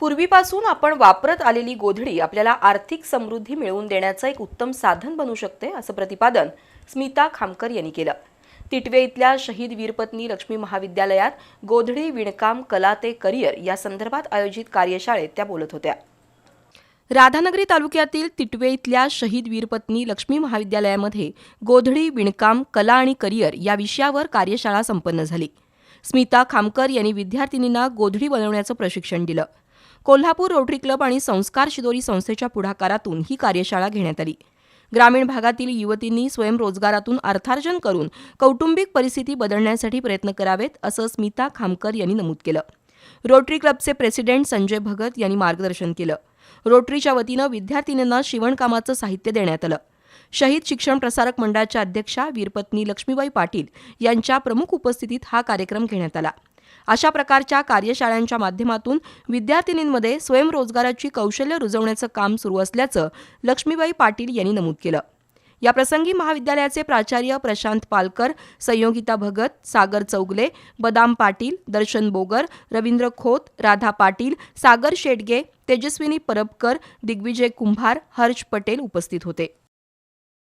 पूर्वीपासून आपण वापरत आलेली गोधडी आपल्याला आर्थिक समृद्धी मिळवून देण्याचं एक उत्तम साधन बनू शकते असं प्रतिपादन स्मिता खामकर यांनी केलं. तिटवे इथल्या शहीद वीरपत्नी लक्ष्मी महाविद्यालयात गोधडी विणकाम कला ते करिअर या संदर्भात आयोजित कार्यशाळेत त्या बोलत होत्या. राधानगरी तालुक्यातील तिटवे इथल्या शहीद वीरपत्नी लक्ष्मी महाविद्यालयामध्ये गोधडी विणकाम कला आणि करिअर या विषयावर कार्यशाळा संपन्न झाली. स्मिता खामकर यांनी विद्यार्थिनींना गोधडी बनवण्याचं प्रशिक्षण दिलं. कोल्हापूर रोटरी क्लब आणि संस्कार शिदोरी संस्थेच्या पुढाकारातून ही कार्यशाळा घेण्यात आली. ग्रामीण भागातील युवतींनी स्वयंरोजगारातून अर्थार्जन करून कौटुंबिक परिस्थिती बदलण्यासाठी प्रयत्न करावेत असं स्मिता खामकर यांनी नमूद केलं. रोटरी क्लबचे प्रेसिडेंट संजय भगत यांनी मार्गदर्शन केलं. रोटरीच्या वतीनं विद्यार्थिनींना शिवणकामाचं साहित्य देण्यात आलं. शहीद शिक्षण प्रसारक मंडळाच्या अध्यक्षा वीरपत्नी लक्ष्मीबाई पाटील यांच्या प्रमुख उपस्थितीत हा कार्यक्रम घेण्यात आला. अशा प्रकारच्या कार्यशाळांच्या माध्यमातून विद्यार्थिनींमध्ये स्वयंरोजगाराची कौशल्य रुजवण्याचं काम सुरू असल्याचं लक्ष्मीबाई पाटील यांनी नमूद केलं. या प्रसंगी महाविद्यालयाचे प्राचार्य प्रशांत पालकर संयोगिता भगत सागर चौगले बदाम पाटील दर्शन बोगर रवींद्र खोत राधा पाटील सागर शेडगे तेजस्विनी परबकर दिग्विजय कुंभार हर्ष पटेल उपस्थित होते.